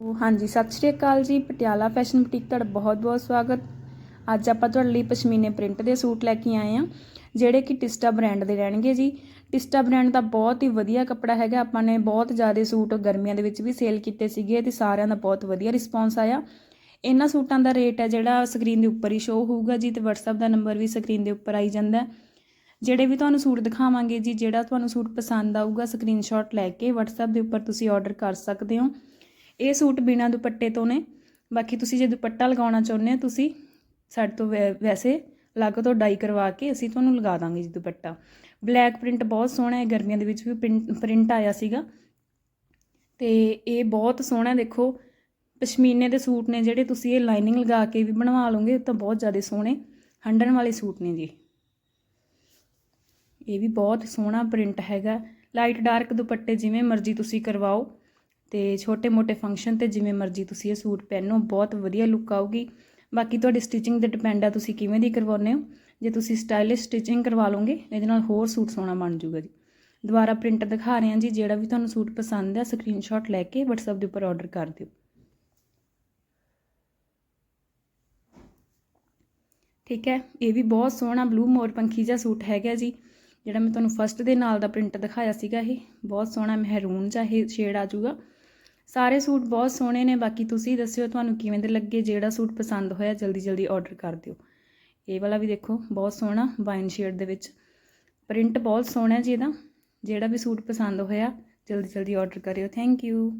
ਹਾਂਜੀ, ਸਤਿ ਸ਼੍ਰੀ ਅਕਾਲ ਜੀ, ਪਟਿਆਲਾ ਫੈਸ਼ਨ ਬੁਟੀਕ ਤੁਹਾਡਾ ਬਹੁਤ-ਬਹੁਤ ਸਵਾਗਤ। ਅੱਜ ਆਪਾਂ ਤੁਹਾਡੇ ਲਈ ਪਸ਼ਮੀਨੇ ਪ੍ਰਿੰਟ ਦੇ ਸੂਟ ਲੈ ਕੇ ਆਏ ਆ ਜਿਹੜੇ ਕਿ ਟਿਸਟਾ ਬ੍ਰਾਂਡ ਦੇ ਰਹਿਣਗੇ ਜੀ। ਟਿਸਟਾ ਬ੍ਰਾਂਡ ਦਾ ਬਹੁਤ ਹੀ ਵਧੀਆ ਕੱਪੜਾ ਹੈਗਾ, ਆਪਾਂ ਨੇ ਬਹੁਤ ਜ਼ਿਆਦਾ ਸੂਟ ਗਰਮੀਆਂ ਦੇ ਵਿੱਚ ਵੀ ਸੇਲ ਕੀਤੇ ਸੀਗੇ ਤੇ ਸਾਰਿਆਂ ਦਾ ਬਹੁਤ ਵਧੀਆ ਰਿਸਪੌਂਸ ਆਇਆ। ਇਹਨਾਂ ਸੂਟਾਂ ਦਾ ਰੇਟ ਹੈ ਜਿਹੜਾ ਸਕਰੀਨ ਦੇ ਉੱਪਰ ਹੀ ਸ਼ੋ ਹੋਊਗਾ ਜੀ ਤੇ WhatsApp ਦਾ ਨੰਬਰ ਵੀ ਸਕਰੀਨ ਦੇ ਉੱਪਰ ਆਈ ਜਾਂਦਾ ਜਿਹੜੇ ਵੀ ਤੁਹਾਨੂੰ ਸੂਟ ਦਿਖਾਵਾਂਗੇ ਜੀ, ਜਿਹੜਾ ਤੁਹਾਨੂੰ ਸੂਟ ਪਸੰਦ ਆਊਗਾ ਸਕਰੀਨਸ਼ਾਟ ਲੈ ਕੇ WhatsApp ਦੇ ਉੱਪਰ ਤੁਸੀਂ ਆਰਡਰ ਕਰ ਸਕਦੇ ਹੋ। ਇਹ ਸੂਟ ਬਿਨਾਂ ਦੁਪੱਟੇ ਤੋਂ ਨੇ। ਬਾਕੀ ਤੁਸੀਂ ਜੇ ਦੁਪੱਟਾ ਲਗਾਉਣਾ ਚਾਹੁੰਦੇ ਹੋ, ਤੁਸੀਂ ਸਾਡੇ ਤੋਂ ਵੈ- ਵੈਸੇ ਅਲੱਗ ਤੋਂ ਡਾਈ ਕਰਵਾ ਕੇ ਅਸੀਂ ਤੁਹਾਨੂੰ ਲਗਾ ਦਾਂਗੇ ਜੀ ਦੁਪੱਟਾ। ਬਲੈਕ ਪ੍ਰਿੰਟ ਬਹੁਤ ਸੋਹਣਾ ਹੈ, ਗਰਮੀਆਂ ਦੇ ਵਿੱਚ ਵੀ ਪ੍ਰਿੰਟ ਆਇਆ ਸੀਗਾ। ਤੇ ਇਹ ਬਹੁਤ ਸੋਹਣਾ ਦੇਖੋ, ਪਸ਼ਮੀਨੇ ਦੇ ਸੂਟ ਨੇ ਜਿਹੜੇ ਤੁਸੀਂ ਇਹ ਲਾਈਨਿੰਗ ਲਗਾ ਕੇ ਵੀ ਬਣਵਾ ਲਓਗੇ ਤਾਂ ਬਹੁਤ ਜ਼ਿਆਦਾ ਸੋਹਣੇ ਹੰਡਣ ਵਾਲੇ ਸੂਟ ਨੇ ਜੀ। ਇਹ ਵੀ ਬਹੁਤ ਸੋਹਣਾ ਪ੍ਰਿੰਟ ਹੈਗਾ। ਲਾਈਟ ਡਾਰਕ ਦੁਪੱਟੇ ਜਿਵੇਂ ਮਰਜ਼ੀ ਤੁਸੀਂ ਕਰਵਾਓ। ਤੇ ਛੋਟੇ-ਮੋਟੇ ਫੰਕਸ਼ਨ ਤੇ ਜਿਵੇਂ ਮਰਜ਼ੀ ਤੁਸੀਂ ਇਹ ਸੂਟ ਪਹਿਨੋ, ਬਹੁਤ ਵਧੀਆ ਲੁੱਕ ਆਊਗੀ। ਬਾਕੀ ਤੁਹਾਡੀ ਸਟਿਚਿੰਗ ਤੇ ਡਿਪੈਂਡ ਆ ਤੁਸੀਂ ਕਿਵੇਂ ਦੀ ਕਰਵਾਉਂਦੇ ਹੋ। ਜੇ ਤੁਸੀਂ ਸਟਾਈਲਿਸ਼ ਸਟਿਚਿੰਗ ਕਰਵਾ ਲਓਗੇ, ਇਹਦੇ ਨਾਲ ਹੋਰ ਸੂਟ ਸੋਹਣਾ ਬਣ ਜਾਊਗਾ ਜੀ। ਦੁਬਾਰਾ ਪ੍ਰਿੰਟ ਦਿਖਾ ਰਹੇ ਹਾਂ ਜੀ, ਜਿਹੜਾ ਵੀ ਤੁਹਾਨੂੰ ਸੂਟ ਪਸੰਦ ਆ ਸਕਰੀਨਸ਼ਾਟ ਲੈ ਕੇ WhatsApp ਦੇ ਉੱਪਰ ਆਰਡਰ ਕਰ ਦਿਓ। ਠੀਕ ਹੈ, ਇਹ ਵੀ ਬਹੁਤ ਸੋਹਣਾ ਬਲੂ ਮੋਰ ਪੰਖੀ ਜਿਹਾ ਸੂਟ ਹੈਗਾ ਜੀ। ਜਿਹੜਾ ਮੈਂ ਤੁਹਾਨੂੰ ਫਸਟ ਦੇ ਨਾਲ ਦਾ ਪ੍ਰਿੰਟ ਦਿਖਾਇਆ ਸੀਗਾ ਇਹ, ਬਹੁਤ ਸੋਹਣਾ ਮਹਿਰੂਨ ਜਿਹਾ ਇਹ ਸ਼ੇਡ ਆ ਜਾਊਗਾ। ਸਾਰੇ ਸੂਟ ਬਹੁਤ ਸੋਹਣੇ ਨੇ, ਬਾਕੀ ਤੁਸੀਂ ਦੱਸਿਓ ਤੁਹਾਨੂੰ ਕਿਵੇਂ ਦੇ ਲੱਗੇ, ਜਿਹੜਾ ਸੂਟ ਪਸੰਦ ਹੋਇਆ ਜਲਦੀ ਜਲਦੀ ਆਰਡਰ ਕਰ ਦਿਓ। ਇਹ ਵਾਲਾ ਵੀ ਦੇਖੋ, ਬਹੁਤ ਸੋਹਣਾ ਵਾਈਨ ਸ਼ੇਡ ਦੇ ਵਿੱਚ। ਪ੍ਰਿੰਟ ਬਹੁਤ ਸੋਹਣਾ ਜੀ ਇਹਦਾ, ਜਿਹੜਾ ਵੀ ਸੂਟ ਪਸੰਦ ਹੋਇਆ ਜਲਦੀ ਜਲਦੀ ਆਰਡਰ ਕਰਿਓ। Thank you